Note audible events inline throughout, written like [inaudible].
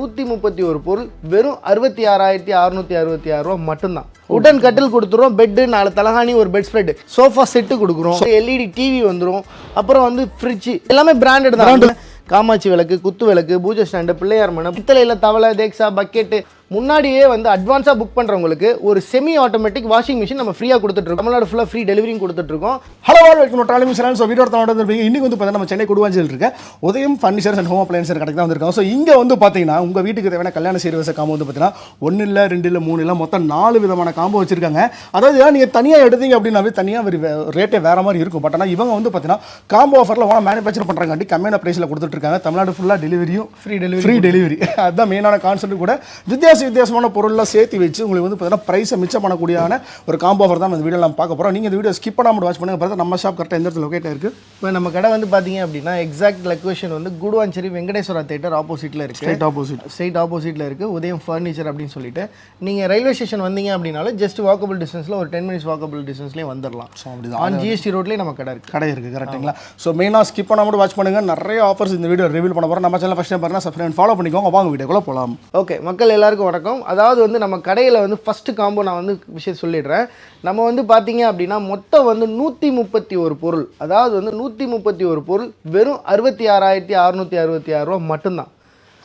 நூற்றி முப்பத்தி ஒரு பொருள் வெறும் அறுபத்தி ஆறாயிரத்தி அறுநூத்தி அறுபத்தி ஆறு ரூபா மட்டும்தான். உடன் கட்டில் கொடுத்துருவோம் பெட்டு நாலு தலகாணி ஒரு பெட் ஸ்ப்ரெட் சோஃபா செட்டு கொடுக்குறோம். எல்இடி டிவி வந்துடும் அப்புறம் வந்து ஃப்ரிட்ஜ் எல்லாமே பிராண்டட் தான். காமாட்சி விளக்கு குத்து விளக்கு பூஜை ஸ்டாண்டு பிள்ளையார் மனம் பித்தளையில் தவளை தேக்ஸா பக்கெட்டு முன்னாடியே வந்து அட்வான்ஸாக புக் பண்ணுறவங்களுக்கு ஒரு செமி ஆட்டோமேட்டிக் வாஷிங் மிஷின் நம்ம ஃப்ரீயாக கொடுத்துட்ருக்கோம் தமிழ்நாடு ஃபுல்லாக ஃப்ரீ டெலிவரியும் கொடுத்துட்ருக்கோம் ஹலோ ஆல் வெல்கம் டாலிமி சேனல் ஸோ வீடியோ தான் வந்துருப்பீங்க இன்னைக்கு வந்து பார்த்தீங்கன்னா நம்ம சென்னை கொடுவாஞ்சில் இருக்க. உதயம் ஃபர்னிச்சர்ஸ் அண்ட் ஹோம் அப்ளையன்ஸ் கடைக்கு தான் வந்திருக்கோம் ஸோ இங்கே வந்து பார்த்தீங்கன்னா உங்கள் வீட்டுக்கு தேவையான கல்யாண சீர்வரிசை காம்போ வந்து பார்த்தீங்கன்னா ஒன்று இல்லை ரெண்டு இல்லை மூணு இல்லை மொத்தம் நாலு விதமான காம்போ வச்சிருக்காங்க. அதாவது நீங்கள் தனியாக எடுத்தீங்க அப்படின்னாவே தனியாக ஒரு ரேட்டே வேற மாதிரி இருக்கும். பட் ஆனால் இவங்க வந்து பார்த்தீங்கன்னா காம்போ ஆஃபரில் ஓன மேனுஃபேக்சர் பண்ணுறாங்காட்டி கம்மியான ப்ரைஸில் கொடுத்துட்ருக்காங்க தமிழ்நாடு ஃபுல்லாக டெலிவரியும் ஃப்ரீ டெலிவரி ஃப்ரீ டெலிவரி அதுதான் மெயினான கான்செப்ட் கூட. வித்தியாச வித்தியாசமான பொருள்லாம் சேர்த்து வச்சு உங்களுக்கு வந்து பார்த்தீங்கன்னா ப்ரைஸை மிச்சம் பண்ணக்கூடியான ஒரு காம்போ ஆஃபர் தான் இந்த வீடியோ நம்ம பார்க்க போகிறோம் நீங்கள் இந்த வீடியோ ஸ்கிப் பண்ணாமல் வாட்ச் பண்ணுங்க. பார்த்தா நம்ம ஷாப் கரெக்டாக எந்த இடத்துல லொக்கேட் இருக்குது இப்போ நம்ம கடை வந்து பார்த்தீங்க அப்படின்னா எக்ஸாக்ட் லொக்கேஷன் வந்து குடுவாஞ்சேரி வெங்கடேஸ்வரா தேட்டர் ஆப்போசிட்டில் இருக்குது ஸ்ட்ரைட் ஆப்போசிட் ஸ்ட்ரைட் ஆப்போசிட்டில் இருக்குது உதயம் ஃபர்னிச்சர் அப்படின்னு சொல்லிட்டு. நீங்கள் ரயில்வே ஸ்டேஷன் வந்தீங்க அப்படின்னாலும் ஜஸ்ட் வாக்கபிள் டிஸ்டன்ஸில் ஒரு டென் மினிட்ஸ் வாக்கபிள் டிஸ்டன்ஸ்லேயே வந்துடலாம் ஸோ அப்படிதான். ஆன் ஜிஎஸ்டி ரோட்லேயே நம்ம கடை இருக்குது கடை இருக்குது கரெக்ட்டுங்களா ஸோ மெயினாக ஸ்கிப் பண்ணாமல் வாட்ச் பண்ணுங்க. நிறைய ஆஃபர்ஸ் இந்த வீடியோ ரிவீல் பண்ண போகிறோம் நம்ம சேனல் ஃபஸ்ட் டைம் பாருங்கள் சப்ஸ்கிரைப் ஃபாலோ பண்ணிக்கோங்க. வாங்க வீடியோக்குள்ள போகலாம் ஓகே மக்கள் எல்லாருக்கும் வணக்கம். அதாவது வந்து நம்ம கடையில் வந்து ஃபஸ்ட்டு காம்போ நான் வந்து விஷயம் சொல்லிடுறேன். நம்ம வந்து பார்த்தீங்க அப்படின்னா மொத்தம் வந்து நூற்றி முப்பத்தி ஒரு பொருள். அதாவது வந்து நூற்றி முப்பத்தி ஒரு பொருள் வெறும் அறுபத்தி ஆறாயிரத்தி அறுநூற்றி அறுபத்தி ஆறு ரூபா மட்டும்தான்.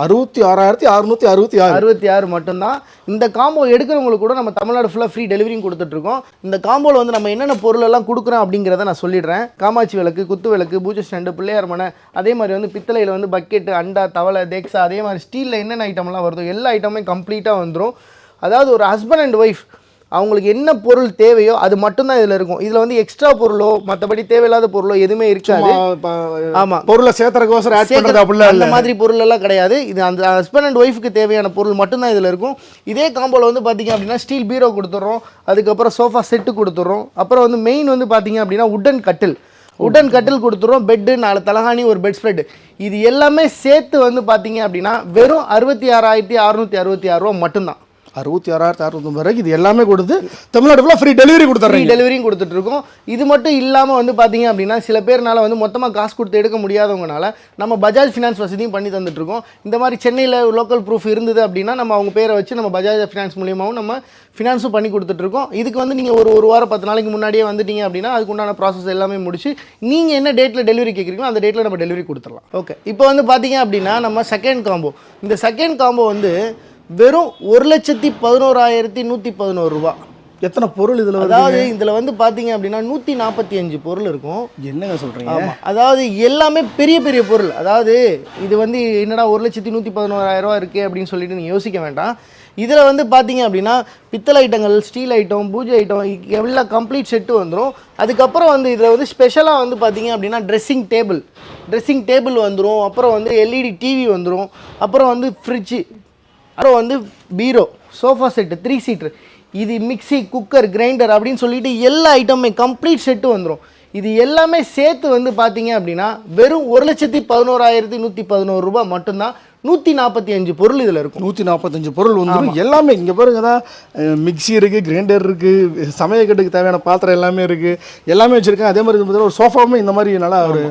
அறுபத்தி ஆறாயிரத்தி அறுநூற்றி அறுபத்தி ஆறு. அறுபத்தி ஆறு மட்டும்தான். இந்த காம்போ எடுக்கிறவங்களுக்கு கூட நம்ம தமிழ்நாடு ஃபுல்லாக ஃப்ரீ டெலிவரியும் கொடுத்துட்ருக்கோம். இந்த காம்போவில் வந்து நம்ம என்னென்ன பொருள் எல்லாம் கொடுக்குறோம் அப்படிங்கிறத நான் சொல்லிடுறேன். காமாட்சி விளக்கு குத்து விளக்கு பூஜை ஸ்டாண்டு பிள்ளையார் மனை அதே மாதிரி வந்து பித்தளையில் வந்து பக்கெட்டு அண்டா தவளை தேக்ஸா அதே மாதிரி ஸ்டீலில் என்னென்ன ஐட்டம்லாம் வருதோ எல்லா ஐட்டமும் கம்ப்ளீட்டாக வந்துடும் அதாவது ஒரு ஹஸ்பண்ட் அண்ட் ஒய்ஃப் அவங்களுக்கு என்ன பொருள் தேவையோ அது மட்டும்தான் இதில் இருக்கும். இதில் வந்து எக்ஸ்ட்ரா பொருளோ மற்றபடி தேவையில்லாத பொருளோ எதுவுமே இருக்காது. ஆமா. பொருளை சேர்த்துறக்கோசரம் ஆட் பண்ணுறது அப்படிலாம் அந்த மாதிரி பொருள் எல்லாம் கிடையாது. இது அந்த ஹஸ்பண்ட் அண்ட் ஒய்ஃபுக்கு தேவையான பொருள் மட்டும்தான் இதில் இருக்கும். இதே காம்போல வந்து பார்த்தீங்க அப்படின்னா ஸ்டீல் பீரோ கொடுத்துட்றோம் அதுக்கப்புறம் சோஃபா செட்டு கொடுத்துட்றோம் அப்புறம் வந்து மெயின் வந்து பார்த்தீங்க அப்படின்னா உட்டன் கட்டில். உட்டன் கட்டில் கொடுத்துறோம். பெட்டு நாலு தலகாணி ஒரு பெட் ஸ்ப்ரெட் இது எல்லாமே சேர்த்து வந்து பார்த்தீங்க அப்படின்னா வெறும் அறுபத்தி ஆறாயிரத்தி அறுநூத்தி அறுபத்தி ஆறு ரூபா மட்டும்தான். அறுபத்தி ஆறாயிரத்தி அறுபத்தொம்பது ரூபாய்க்கு இது எல்லாமே கொடுத்து தமிழ்நாடு ஃபுல்லாக ஃப்ரீ டெலிவரி ஃப்ரீ டெலிவரியும் கொடுத்துட்டு இருக்கோம் இது மட்டும் இல்லாமல் வந்து பார்த்தீங்க அப்படின்னா சில பேர்னால வந்து மொத்தமாக காசு கொடுத்து எடுக்க முடியாதவங்கனால நம்ம பஜாஜ் ஃபினான்ஸ் வசதியும் பண்ணி தந்துட்டு இருக்கோம் இந்த மாதிரி சென்னையில் லோக்கல் ப்ரூஃப் இருந்தது அப்படின்னா நம்ம அவங்க பேரை வச்சு நம்ம பஜாஜ் ஃபினான்ஸ் மூலியமாகவும் நம்ம ஃபினான்ஸும் பண்ணி கொடுத்துட்ருக்கோம். இதுக்கு வந்து நீங்கள் ஒரு ஒரு வாரம் பத்து நாளைக்கு முன்னாடியே வந்துட்டீங்க அப்படின்னா அதுக்கு உண்டான ப்ராசஸ் எல்லாமே முடிச்சு நீங்கள் என்ன டேட்டில் டெலிவரி கேட்குறீங்களோ அந்த டேட்டில் நம்ம டெலிவரி கொடுத்துடலாம். ஓகே இப்போ வந்து பார்த்தீங்க அப்படின்னா நம்ம செகண்ட் காம்போ இந்த செகண்ட் காம்போ வந்து வெறும் ஒரு லட்சத்தி பதினோராயிரத்தி நூற்றி பதினோரு ரூபா. எத்தனை பொருள் இதில் அதாவது இதுல வந்து பாத்தீங்க அப்படின்னா நூத்தி நாற்பத்தி அஞ்சு பொருள் இருக்கும். என்னங்க சொல்கிறீங்க ஆமா. அதாவது எல்லாமே பெரிய பெரிய பொருள். அதாவது இது வந்து என்னடா ஒரு லட்சத்தி நூற்றி பதினோராயிரம் ரூபா இருக்கே அப்படின்னு சொல்லிட்டு நீங்கள் யோசிக்க வேண்டாம். இதில் வந்து பார்த்தீங்க அப்படின்னா பித்தளை ஐட்டங்கள் ஸ்டீல் ஐட்டம் பூஜை ஐட்டம் எல்லாம் கம்ப்ளீட் செட்டு வந்துடும் அதுக்கப்புறம் வந்து இதில் வந்து ஸ்பெஷலாக வந்து பார்த்தீங்க அப்படின்னா ட்ரெஸ்ஸிங் டேபிள் ட்ரெஸ்ஸிங் டேபிள் வந்துடும் அப்புறம் வந்து எல்இடி டிவி வந்துடும் அப்புறம் வந்து ஃப்ரிட்ஜு அப்புறம் வந்து பீரோ சோஃபா செட்டு த்ரீ சீட்ரு இது மிக்ஸி குக்கர் கிரைண்டர் அப்படின்னு சொல்லிட்டு எல்லா ஐட்டமுமே கம்ப்ளீட் செட்டு வந்துடும் இது எல்லாமே சேர்த்து வந்து பார்த்தீங்க அப்படின்னா வெறும் ஒரு லட்சத்தி பதினோராயிரத்தி நூற்றி பதினோரு ரூபாய் மட்டும்தான் நூற்றி நாற்பத்தி அஞ்சு பொருள் இதில் இருக்கும். நூற்றி நாற்பத்தஞ்சு பொருள் வந்துடும் எல்லாமே இங்கே பாருங்க தான் மிக்ஸி இருக்குது கிரைண்டர் இருக்குது சமையக்கட்டுக்கு தேவையான பாத்திரம் எல்லாமே இருக்குது எல்லாமே வச்சுருக்கேன். அதே மாதிரி ஒரு சோஃபாவுமே இந்த மாதிரி நல்லா ஒரு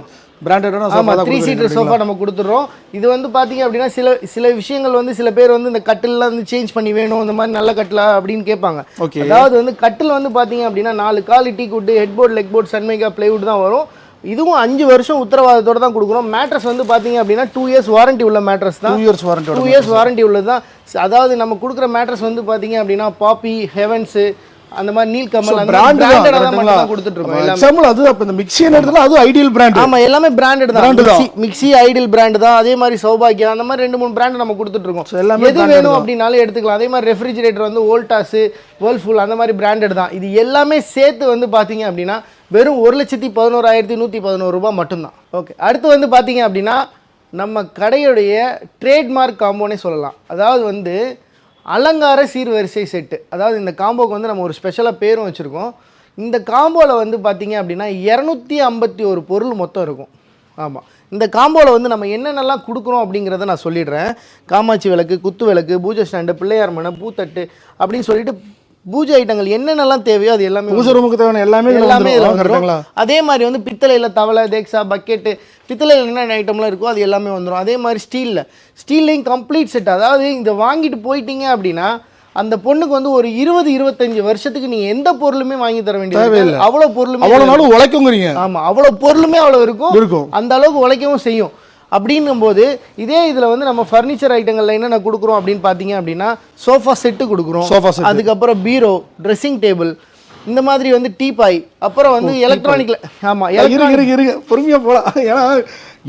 பிராண்டடான ஆமாம் த்ரீ சீட்டர் சோஃபா நம்ம கொடுத்துட்றோம். இது வந்து பார்த்தீங்க அப்படின்னா சில சில விஷயங்கள் வந்து சில பேர் வந்து இந்த கட்டில்லாம் வந்து சேஞ்ச் பண்ணி வேணும் இந்த மாதிரி நல்ல கட்டிலா அப்படின்னு கேட்பாங்க. அதாவது வந்து கட்டில் வந்து பார்த்தீங்க அப்படின்னா நாலு கால் டீ good head board leg board Sunmica plywood தான் வரும். இதுவும் அஞ்சு வருஷம் உத்தரவாதத்தோட தான் கொடுக்குறோம். மேட்ரஸ் வந்து பார்த்தீங்க அப்படின்னா டூ இயர்ஸ் வாரண்டி உள்ள மேட்ரஸ் தான். டூ இயர்ஸ் வாரண்டியோட டூ இயர்ஸ் வாரண்டி உள்ளது தான். அதாவது நம்ம கொடுக்குற மேட்ரஸ் வந்து பார்த்தீங்க அப்படின்னா பாப்பி ஹெவன்ஸு அந்த மாதிரி நீல் கமல் கொடுத்துட்டு இருக்கோம் எக்ஸாம்பிள் அது அப்போ இந்த மிக்ஸி இடத்துல அது ஐடியல் பிராண்ட் ஆமா எல்லாமே பிராண்டட் தான். மிக்ஸி மிக்ஸி ஐடில் பிராண்ட் தான். அதே மாதிரி சௌபாக்கியா அந்த மாதிரி ரெண்டு மூணு பிராண்ட் நம்ம கொடுத்துட்டு இருக்கோம் எல்லாமே எது வேணும் தான். அப்படின்னாலும் எடுத்துக்கலாம். அதே மாதிரி ரெஃப்ரிஜிரேட்டர் வந்து வோல்டாஸ் வேர்ல்ஃபுல் அந்த மாதிரி பிராண்டட் தான். இது எல்லாமே சேர்த்து வந்து பாத்தீங்க அப்படின்னா வெறும் ஒரு லட்சத்தி பதினோராயிரத்தி நூற்றி பதினோரு ரூபாய் மட்டும்தான். ஓகே அடுத்து வந்து பாத்தீங்க அப்படின்னா நம்ம கடையுடைய ட்ரேட்மார்க் காம்போனே சொல்லலாம். அதாவது வந்து அலங்கார சீர்வரிசை செட்டு அதாவது இந்த காம்போக்கு வந்து நம்ம ஒரு ஸ்பெஷலாக பேரும் வச்சுருக்கோம். இந்த காம்போவில் வந்து பார்த்தீங்க அப்படின்னா இரநூத்தி ஐம்பத்தி ஒரு பொருள் மொத்தம் இருக்கும். ஆமாம் இந்த காம்போவில் வந்து நம்ம என்னென்னலாம் கொடுக்குறோம் அப்படிங்கிறத நான் சொல்லிடுறேன். காமாட்சி விளக்கு குத்து விளக்கு பூஜை ஸ்டாண்டு பிள்ளையார் மனை பூத்தட்டு அப்படின்னு சொல்லிட்டு பூஜை ஐட்டங்கள் என்னென்னலாம் தேவையோ அது எல்லாமே பூஜை ரூமுக்கு தேவையான எல்லாமே எல்லாமே அதே மாதிரி வந்து பித்தளையில் தவளை தேக்ஸா பக்கெட்டு பித்தளையில் என்னென்ன ஐட்டம்லாம் இருக்கோ அது எல்லாமே வந்துடும் அதே மாதிரி ஸ்டீலில். ஸ்டீல்லையும் கம்ப்ளீட் செட் அதாவது இதை வாங்கிட்டு போயிட்டீங்க அப்படின்னா அந்த பொண்ணுக்கு வந்து ஒரு இருபது இருபத்தஞ்சு வருஷத்துக்கு நீங்கள் எந்த பொருளுமே வாங்கி தர வேண்டியது தேவையில்லை. இருக்காது. அவ்வளோ பொருளுமே அவ்வளவு நாளும் உழைக்குங்கிறீங்க. ஆமா அவ்வளோ பொருளுமே அவ்வளோ இருக்கும். இருக்கும். அந்த அளவுக்கு உழைக்கவும் செய்யும். அப்படின்னும்போது இதே இதில் வந்து நம்ம ஃபர்னிச்சர் ஐட்டங்கள்ல என்னென்ன கொடுக்குறோம் அப்படின்னு பார்த்தீங்க அப்படின்னா சோஃபா செட்டு கொடுக்குறோம். Sofa set. அதுக்கப்புறம் பீரோ ட்ரெஸ்ஸிங் டேபிள் இந்த மாதிரி வந்து டீபாய் அப்புறம் வந்து எலக்ட்ரானிக்ல ஆமா இருங்க இருங்க இருங்க பொறுமையா போலாம். ஏன்னா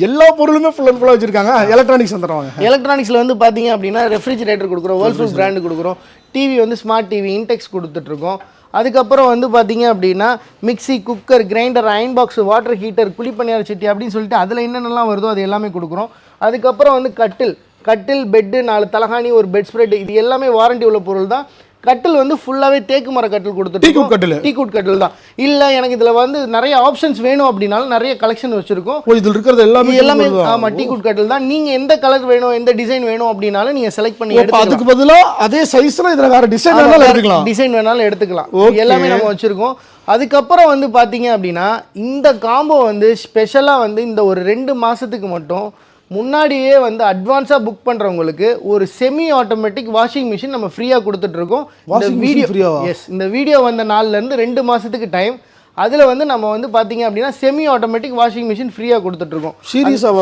எல்லா பொருளுமே ஃபுல் அண்ட் ஃபுல்லாக வச்சிருக்காங்க. எலக்ட்ரானிக்ஸ் வந்துடுவாங்க எலக்ட்ரானிக்ஸில் வந்து பார்த்தீங்க அப்படின்னா ரெஃப்ரிஜிரேட்டர் கொடுக்குறோம் வேர்ல்ஃபுல் பிராண்டு கொடுக்குறோம். டிவி வந்து ஸ்மார்ட் டிவி இன்டெக்ஸ் கொடுத்துட்ருக்கோம் அதுக்கப்புறம் வந்து பார்த்தீங்க அப்படின்னா mixie cooker grinder iron box water heater kuzhipaniyaram சட்டி அப்படின்னு சொல்லிட்டு அதில் என்னென்னலாம் வருதோ அது எல்லாமே கொடுக்குறோம். அதுக்கப்புறம் வந்து கட்டில். கட்டில் பெட்டு நாலு தலகாணி ஒரு பெட் ஸ்ப்ரெட் இது எல்லாமே வாரண்டி உள்ள பொருள் தான் கட்டில் வந்து ஃபுல்லாகவே தேக்கு மர கட்டில் கொடுத்துட்டு கட்டிலு. டீக்குட் கட்டில் தான். இல்லை எனக்கு இதில் வந்து நிறைய ஆப்ஷன்ஸ் வேணும் அப்படின்னாலும் நிறைய கலெக்ஷன் வச்சுருக்கோம். இதில் இருக்கிறது எல்லாமே எல்லாமே teakwood தான். ஆமா டீ குட் கட்டில் தான். நீங்க எந்த கலர் வேணும் எந்த டிசைன் வேணும் அப்படின்னாலும் நீங்க செலக்ட் பண்ணி அதுக்கு பதிலா அதே சைஸ்ல இதுல வேற டிசைன் வேணாலும் எடுத்துக்கலாம். டிசைன் வேணாலும் எடுத்துக்கலாம். எல்லாமே நம்ம வச்சிருக்கோம். அதுக்கப்புறம் வந்து பாத்தீங்க அப்படின்னா இந்த காம்போ வந்து ஸ்பெஷலா வந்து இந்த ஒரு ரெண்டு மாசத்துக்கு மட்டும் முன்னாடியே வந்து அட்வான்ஸாக புக் பண்ணுறவங்களுக்கு ஒரு செமி ஆட்டோமேட்டிக் வாஷிங் மிஷின் நம்ம ஃப்ரீயாக கொடுத்துட்ருக்கோம். machine வீடியோ free-ஆவா? எஸ் இந்த வீடியோ வந்த நாள்லேருந்து ரெண்டு மாதத்துக்கு டைம் அதில் வந்து நம்ம வந்து பார்த்தீங்க அப்படின்னா செமி ஆட்டோமேட்டிக் வாஷிங் மிஷின் ஃப்ரீயாக கொடுத்துட்ருக்கோம்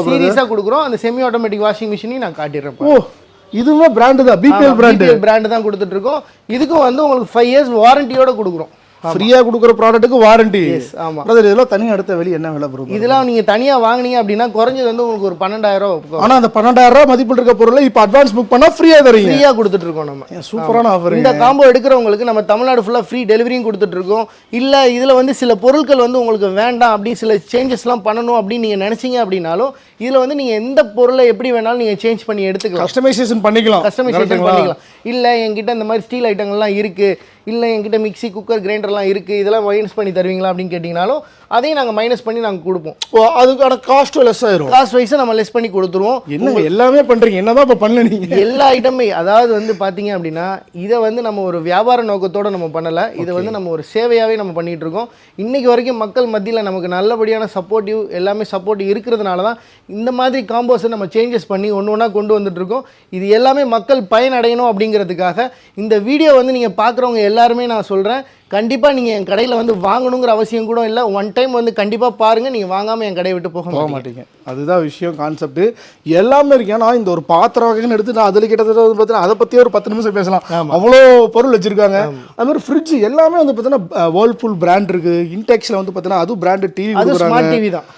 brother? சீரியஸாக கொடுக்குறோம். அந்த செமி ஆட்டோமேட்டிக் வாஷிங் மிஷினையும் நான் காட்டிடுறேன் ஓ இதுவுமே பிராண்டு தான்? பிபிஎல் பிராண்டு பிராண்டு தான் கொடுத்துட்டு இருக்கோம் இதுக்கும் வந்து உங்களுக்கு ஃபைவ் இயர்ஸ் வாரண்டியோட கொடுக்குறோம். ஃப்ரீயா கொடுக்குற ப்ராடக்ட்டுக்கு வாரண்டி ஆமா. பிரதர் இதெல்லாம் தனியா அடுத்த வெளிய என்ன விலை ப்ரோ இதெல்லாம் நீங்க தனியா வாங்குனீங்க அப்படின்னா குறைஞ்சது வந்து உங்களுக்கு ஒரு பன்னெண்டாயிரம் ரூபாய் ஆனா அந்த பன்னெண்டாயிரம் ரூபாய் மதிப்பில் இருக்க பொருளை இப்போ அட்வான்ஸ் புக் பண்ணா ஃப்ரீயா தரீங்க. ஃப்ரீயா கொடுத்துட்டு இருக்கோம் நம்ம சூப்பரான ஆஃபர் இந்த காம்போ எடுக்கிறவங்களுக்கு நம்ம தமிழ்நாடு ஃபுல்லாக ஃப்ரீ டெலிவரியும் கொடுத்துட்டு இருக்கோம் இல்லை இதில் வந்து சில பொருட்கள் வந்து உங்களுக்கு வேண்டாம் அப்படி சில சேஞ்சஸ்லாம் பண்ணணும் அப்படின்னு நீங்கள் நினச்சிங்க அப்படின்னாலும் இதில் வந்து நீங்கள் எந்த பொருளை எப்படி வேணாலும் நீங்கள் சேஞ்ச் பண்ணி எடுத்துக்கலாம். கஸ்டமைசேஷன் பண்ணிக்கலாம். கஸ்டமைசேஷன்? பண்ணிக்கலாம். இல்லை என்கிட்ட இந்த மாதிரி ஸ்டீல் ஐட்டங்கள்லாம் இருக்குது இல்லை என்கிட்ட மிக்ஸி குக்கர் கிரைண்டர்லாம் இருக்குது இதெல்லாம் மைனஸ் பண்ணி தருவீங்களா? அப்படின்னு கேட்டிங்கனாலும் அதையும் நாங்கள் மைனஸ் பண்ணி நாங்கள் கொடுப்போம். ஓ அதுக்கான காஸ்ட் லெஸ் ஆயிரும். காஸ்ட் வைஸை நம்ம லெஸ் பண்ணி கொடுத்துருவோம். என்னங்க எல்லாமே பண்றீங்க. என்னதான் இப்ப பண்ணல நீங்க? எல்லா ஐட்டமே அதாவது வந்து பார்த்தீங்க அப்படின்னா இதை வந்து நம்ம ஒரு வியாபார நோக்கத்தோட நம்ம பண்ணலை. இதை வந்து நம்ம ஒரு சேவையாகவே நம்ம பண்ணிட்டு இருக்கோம். இன்னைக்கு வரைக்கும் மக்கள் மத்தியில் நமக்கு நல்லபடியான சப்போர்ட்டிவ் எல்லாமே சப்போர்ட் இருக்கிறதுனால தான் இந்த மாதிரி காம்போஸை நம்ம சேஞ்சஸ் பண்ணி ஒன்று ஒன்றா கொண்டு வந்துட்டு இருக்கோம். இது எல்லாமே மக்கள் பயனடையணும் அப்படிங்கிறதுக்காக இந்த வீடியோ வந்து நீங்கள் பார்க்குறவங்க எல்லாருமே நான் சொல்கிறேன் கண்டிப்பாக நீங்கள் என் கடையில் வந்து வாங்கணுங்கிற அவசியம் கூட இல்லை. ஒன் டைம் வந்து கண்டிப்பாக பாருங்கள் நீங்கள் வாங்காமல் என் கடையை விட்டு போக போக மாட்டீங்க. அதுதான் விஷயம் கான்செப்ட் எல்லாமே இருக்கு. ஏன்னா இந்த ஒரு பாத்திர வகைன்னு எடுத்து நான் அதில் கிட்டத்தட்ட வந்து பார்த்தீங்கன்னா அதை பற்றி ஒரு பத்து நிமிஷம் பேசலாம். அவ்வளோ பொருள் வச்சிருக்காங்க. அது மாதிரி ஃப்ரிட்ஜ் எல்லாமே வந்து பார்த்தீங்கன்னா வேர்ல்பூல் பிராண்ட் இருக்கு. இன்டெக்ஸில் வந்து பார்த்தீங்கன்னா அது பிராண்டு டிவி ஸ்மார்ட் டிவி தான்.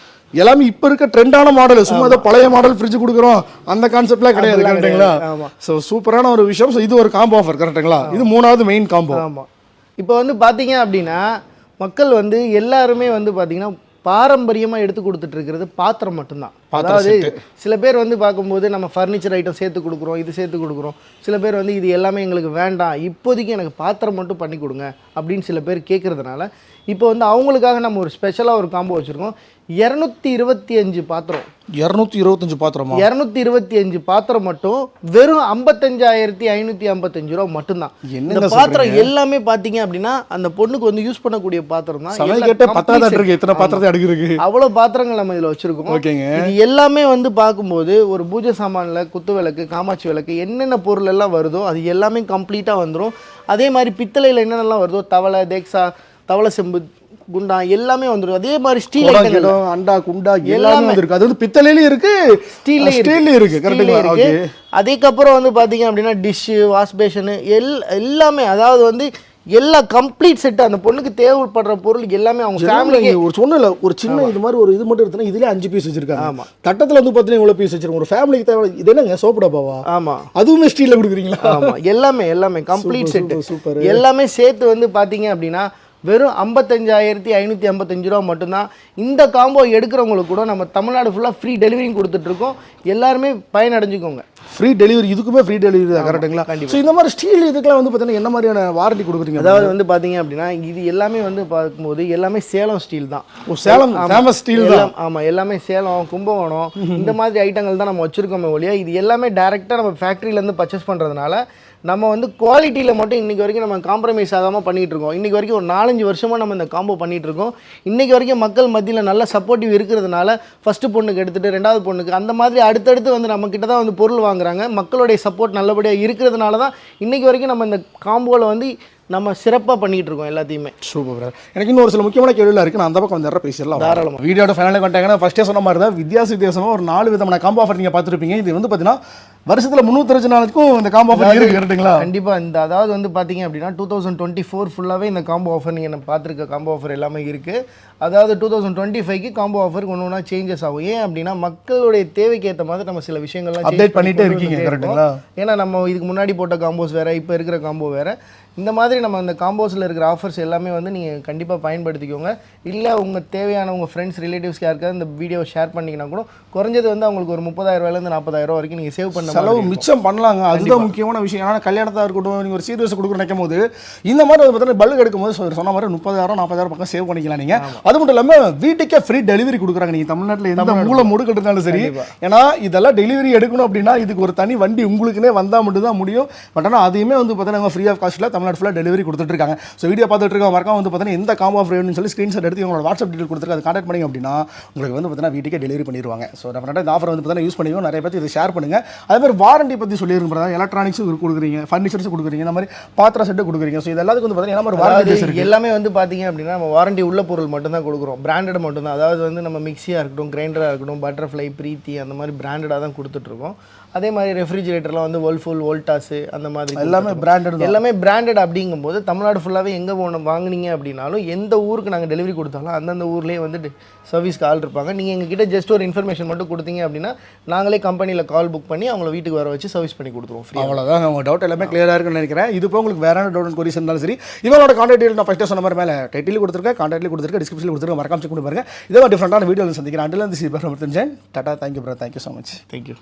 எல்லாமே இப்போ இருக்க ட்ரெண்டான மாடல் சும்மா ஏதோ பழைய மாடல் ஃப்ரிட்ஜ் கொடுக்குறோம். அந்த கான்செப்ட்லாம் கிடையாது கரெக்டுங்களா. ஸோ சூப்பரான ஒரு விஷயம். ஸோ இது ஒரு காம்போ ஆஃபர் கரெக்டுங்களா இது மூணாவது மெயின் காம்போ ஆமாம் இப்போ வந்து பார்த்தீங்க அப்படின்னா மக்கள் வந்து எல்லாருமே வந்து பார்த்தீங்கன்னா பாரம்பரியமாக எடுத்து கொடுத்துட்டு இருக்கிறது பாத்திரம் மட்டும்தான். அதாவது சில பேர் வந்து பார்க்கும்போது நம்ம ஃபர்னிச்சர் ஐட்டம் சேர்த்து கொடுக்குறோம் இது சேர்த்து கொடுக்குறோம். சில பேர் வந்து இது எல்லாமே எங்களுக்கு வேண்டாம் இப்போதைக்கு எனக்கு பாத்திரம் மட்டும் பண்ணி கொடுங்க அப்படின்னு சில பேர் கேட்குறதுனால இப்போ வந்து அவங்களுக்காக நம்ம ஒரு ஸ்பெஷலாக ஒரு காம்போ வச்சுருக்கோம். இரநூத்தி இருபத்தி அஞ்சு பாத்திரம். இரநூத்தி இருபத்தஞ்சு பாத்திரமா? இரநூத்தி இருபத்தி அஞ்சு பாத்திரம் மட்டும் வெறும் ஐம்பத்தஞ்சாயிரத்தி ஐநூற்றி ஐம்பத்தஞ்சு ரூபா மட்டும்தான். இந்த பாத்திரம் எல்லாமே பார்த்தீங்க அப்படின்னா அந்த பொண்ணுக்கு வந்து யூஸ் பண்ணக்கூடிய பாத்திரம் தான். இருக்கு? இத்தனை பாத்திரத்தை அடுக்கிருக்கு அவ்வளோ பாத்திரங்கள் நம்ம இதில் வச்சிருக்கோம். ஓகேங்க. எல்லாமே வந்து பார்க்கும்போது ஒரு பூஜை சாமானில் குத்து விளக்கு காமாட்சி விளக்கு என்னென்ன பொருள் எல்லாம் வருதோ அது எல்லாமே கம்ப்ளீட்டாக வந்துடும் அதே மாதிரி பித்தளையில் என்னென்னலாம் வருதோ தவளை தேக்ஸா தவளை செம்பு குண்டா எல்லாமே வந்துடும் அதே மாதிரி ஸ்டீல் கிடம், அண்டா குண்டா எல்லாமே. வந்துருக்கு. அது வந்து பித்தளையிலும் இருக்கு. ஸ்டீல்லே ஸ்டீல்லையும் இருக்கு. கரெக்டுங்களா ஓகே அதுக்கப்புறம் வந்து பார்த்தீங்க அப்படின்னா டிஷ்ஷு வாஷ் பேஷனு எல் எல்லாமே. அதாவது வந்து எல்லா கம்ப்ளீட் செட் அந்த பொண்ணுக்கு தேவைப்படுற பொருள் எல்லாமே அவங்க ஃபேமிலிக்கு ஒரு சொன்னல ஒரு சின்ன இது மாதிரி ஒரு இது மட்டும் எடுத்தா இதுலயே அஞ்சு பீஸ் வச்சிருக்காங்க. ஆமா. தட்டத்துல வந்து பார்த்தீங்கன்னா இவ்வளவு பீஸ் வச்சிருக்கோம். ஒரு ஃபேமிலிக்கு தேவை இது என்னங்க? சோப்பு டப்பாவா? ஆமாம் அதுவுமே ஸ்டீல்ல கொடுக்குறீங்களா? ஆமாம் எல்லாமே எல்லாமே [laughs] கம்ப்ளீட் செட். எல்லாமே சேர்த்து வந்து பார்த்தீங்க அப்படின்னா வெறும் ஐம்பத்தஞ்சாயிரத்தி ஐநூற்றி ஐம்பத்தஞ்சு ரூபா மட்டும்தான். இந்த காம்போ எடுக்கிறவங்களுக்கு கூட நம்ம தமிழ்நாடு ஃபுல்லாக ஃப்ரீ டெலிவரியும் கொடுத்துட்ருக்கோம். எல்லாருமே பயனடைஞ்சுக்கோங்க. ஃப்ரீ டெலிவரி இதுக்குமே ஃப்ரீ டெலிவரி தான் கரெக்ட்டுங்களா ஸோ இந்த மாதிரி ஸ்டீல் இதுக்கெல்லாம் வந்து பார்த்தீங்கன்னா என்ன மாதிரியான வாரண்டி கொடுக்குறீங்க? அதாவது வந்து பார்த்தீங்க அப்படின்னா இது எல்லாமே வந்து பார்க்கும்போது எல்லாமே சேலம் ஸ்டீல் தான். ஓ சேலம் ஃபேமஸ் ஸ்டீல் தான். ஆமாம் எல்லாமே சேலம் கும்பகோணம் இந்த [laughs] மாதிரி ஐட்டங்கள் தான் நம்ம வச்சுருக்கோமே ஒழிய இது எல்லாமே டேரெக்டாக நம்ம ஃபேக்ட்ரியிலேருந்து பர்ச்சேஸ் பண்ணுறதுனால நம்ம வந்து குவாலிட்டியில் மட்டும் இன்றைக்கி வரைக்கும் நம்ம காம்ப்ரமைஸ் ஆகாமல் பண்ணிகிட்டு இருக்கோம். இன்றைக்கி வரைக்கும் ஒரு நாலஞ்சு வருஷமாக நம்ம இந்த காம்போ பண்ணிகிட்டு இருக்கோம். இன்றைக்கி வரைக்கும் மக்கள் மத்தியில் நல்ல சப்போர்ட்டிவ் இருக்கிறதுனால ஃபஸ்ட்டு பொண்ணுக்கு எடுத்துகிட்டு ரெண்டாவது பொண்ணுக்கு அந்த மாதிரி அடுத்தடுத்து வந்து நம்ம கிட்ட தான் வந்து பொருள் வாங்குறாங்க. மக்களுடைய சப்போர்ட் நல்லபடியாக இருக்கிறதுனால தான் இன்றைக்கி வரைக்கும் நம்ம இந்த காம்போவில் வந்து நம்ம சிறப்பாக பண்ணிகிட்டு இருக்கோம் எல்லாத்தையுமே. சூப்பர் பிரதர் எனக்கு இன்னும் ஒரு சில முக்கியமான கேள்விகள் இருக்கு. நான் அந்த பக்கம் வந்து பேசிடலாம். தாராளமா. வீடியோட ஃபைனல் கொண்டாங்கன்னா ஃபர்ஸ்டே சொன்ன மாதிரி தான் வித்தியாச வித்தியாசமா ஒரு நாலு விதமான காம்போ ஆஃபர் நீங்க பார்த்துருப்பீங்க. இது வந்து பார்த்தீங்கன்னா வருஷத்துல முந்நூற்றஞ்சு நாளுக்கும் இந்த காம்போ ஆஃபர் இருக்கு கரெக்ட்டுங்களா கண்டிப்பாக இந்த அதாவது வந்து பார்த்தீங்க அப்படின்னா டூ தௌசண்ட் டுவெண்ட்டி ஃபோர் ஃபுல்லாகவே இந்த காம்போ ஆஃபர் நீங்கள் பார்த்துருக்க காம்போ ஆஃபர் எல்லாமே இருக்குது அதாவது டூ தௌசண்ட் டுவெண்ட்டி ஃபைவ்க்கு காம்போ ஆஃபர் ஒன்று ஒன்றா சேஞ்சஸ் ஆகும். ஏன் அப்படின்னா மக்களுடைய தேவைக்கு ஏற்ற மாதிரி நம்ம சில விஷயங்கள்லாம் change Update பண்ணி பண்ணிட்டே கொண்டு இருக்கீங்க? இருக்கோம். ஏன்னா நம்ம இதுக்கு முன்னாடி போட்ட காம்போஸ் வேறு இப்போ இருக்கிற காம்போ வேறு. இந்த மாதிரி நம்ம அந்த காம்போஸில் இருக்கிற ஆஃபர்ஸ் எல்லாமே வந்து நீங்கள் கண்டிப்பாக பயன்படுத்திக்கோங்க. இல்லை உங்கள் தேவையான உங்கள் ஃப்ரெண்ட்ஸ் ரிலேட்டிவ்ஸ்க்கு யாருக்காவது இந்த வீடியோவை ஷேர் பண்ணிங்கன்னா கூட குறைஞ்சது வந்து அவங்களுக்கு ஒரு முப்பதாயிரம் ரூபாயிலேருந்து நாற்பதாயிரம் வரைக்கும் நீங்கள் சேவ் பண்ண செலவு மிச்சம் பண்ணலாங்க. அதுதான் முக்கியமான விஷயம். ஏன்னா கல்யாணத்தா இருக்கட்டும் நீங்கள் ஒரு சீரியஸ் கொடுக்க நினைக்கும் போது இந்த மாதிரி வந்து பார்த்தீங்கன்னா பல்க் எடுக்கும் போது சொன்ன மாதிரி முப்பதாயிரம் நாற்பதாயிரம் பக்கம் சேவ் பண்ணிக்கலாம் நீங்க. அது மட்டும் இல்லாமல் வீட்டுக்கே ஃப்ரீ டெலிவரி கொடுக்குறாங்க நீங்கள் தமிழ்நாட்டில் எந்த மூல முடுக்கிட்டு இருந்தாலும் சரி. ஏன்னா இதெல்லாம் டெலிவரி எடுக்கணும் அப்படின்னா இதுக்கு ஒரு தனி வண்டி உங்களுக்குனே வந்தால் மட்டும் தான் முடியும். பட் ஆனால் அதையுமே வந்து பார்த்தீங்கன்னா ஃப்ரீ ஆஃப் காஸ்ட்டில் தமிழ்நாடு ஃபுல்லாக டெலிவரி கொடுத்துட்டு இருக்காங்க. ஸோ வீடியோ பார்த்துட்டு இருக்கோம் மறக்காம வந்து பார்த்தீங்கன்னா எந்த காம்போ ஆஃப் வேணும்னு சொல்லி ஸ்க்ரீன்ஷாட் எடுத்து உங்களோட வாட்ஸ்அப் டீட்டெயில் கொடுத்துருக்கு அதை கான்டாக்ட் பண்ணிங்க அப்படின்னா உங்களுக்கு வந்து பார்த்தீங்கன்னா வீட்டுக்கே டெலிவரி பண்ணிடுவாங்க ஸோ டெஃபினட்டாக இந்த ஆஃபர் வந்து பார்த்தீங்கன்னா யூஸ் பண்ணிக்கோ நிறைய பேர் இதை ஷேர் பண்ணுங்க. அதே மாதிரி வாரண்டி பற்றி சொல்லியிருக்கிறதா எலக்ட்ரானிக்ஸும் கொடுக்குறீங்க ஃபர்னிச்சர்ஸ் கொடுக்குறீங்க இந்த மாதிரி பாத்திர செட்டு கொடுக்குறீங்க. ஸோ இது எல்லாத்துக்கும் வந்து பார்த்தீங்கன்னா மாதிரி வாரண்டி எல்லாமே வந்து பார்த்தீங்க அப்படின்னா நம்ம வாரண்டி உள்ள பொருள் மட்டும்தான் கொடுக்குறோம். பிராண்டட் மட்டும்தான். அதாவது வந்து நம்ம மிக்சியாக இருக்கட்டும் கிரைண்டராக இருக்கட்டும் பட்டர்ஃப்ளை பிரீத்தி அந்த மாதிரி பிராண்டடாக தான் கொடுத்துட்ருக்கோம் அதே மாதிரி ரெஃப்ரிஜிரேட்டர்லாம் வந்து வேர்ல்ஃபுல் வோல்டாஸு அந்த மாதிரி எல்லாமே பிராண்டட் எல்லாமே பிராண்டட் அப்படிங்கும்போது தமிழ்நாடு ஃபுல்லாகவே எங்கே ஒன்று வாங்குனீங்க அப்படின்னாலும் எந்த ஊருக்கு நாங்கள் டெலிவரி கொடுத்தாலும் அந்தந்த ஊர்லேயே வந்து சர்வீஸ்க்கு ஆள் இருப்பாங்க. நீங்கள் எங்ககிட்ட ஜஸ்ட் ஒரு இன்ஃபர்மேஷன் மட்டும் கொடுத்தீங்க அப்படின்னா நாங்களே கம்பெனியில் கால் புக் பண்ணி அவங்கள வீட்டுக்கு வர வச்சு சர்வீஸ் பண்ணி கொடுத்துருவோம் ஃப்ரீ அவ்வளோதான் உங்கள் டவுட் எல்லாமே கிளியராக இருக்குன்னு நினைக்கிறேன். இது போக உங்களுக்கு வேற டவுட் கொரிஸ் இருந்தாலும் சரி இவங்களோட கான்டாக்ட் டீல் நான் ஃபஸ்ட்டே சொன்ன மாதிரி மேலே டைட்டில் கொடுத்துருக்கேன் கான்டாக்ட்லி கொடுத்துருக்கேன் டிஸ்கிரிப்ஷனில் கொடுத்துருக்கேன் மறக்காம செக் பண்ணி பாருங்க. இதே மாதிரி டிஃப்ரெண்டான வீடியோ சந்திக்கிறேன். அண்டில் வந்து சி பர் தெரிஞ்சேன் tata thank you bro thank you so much thank you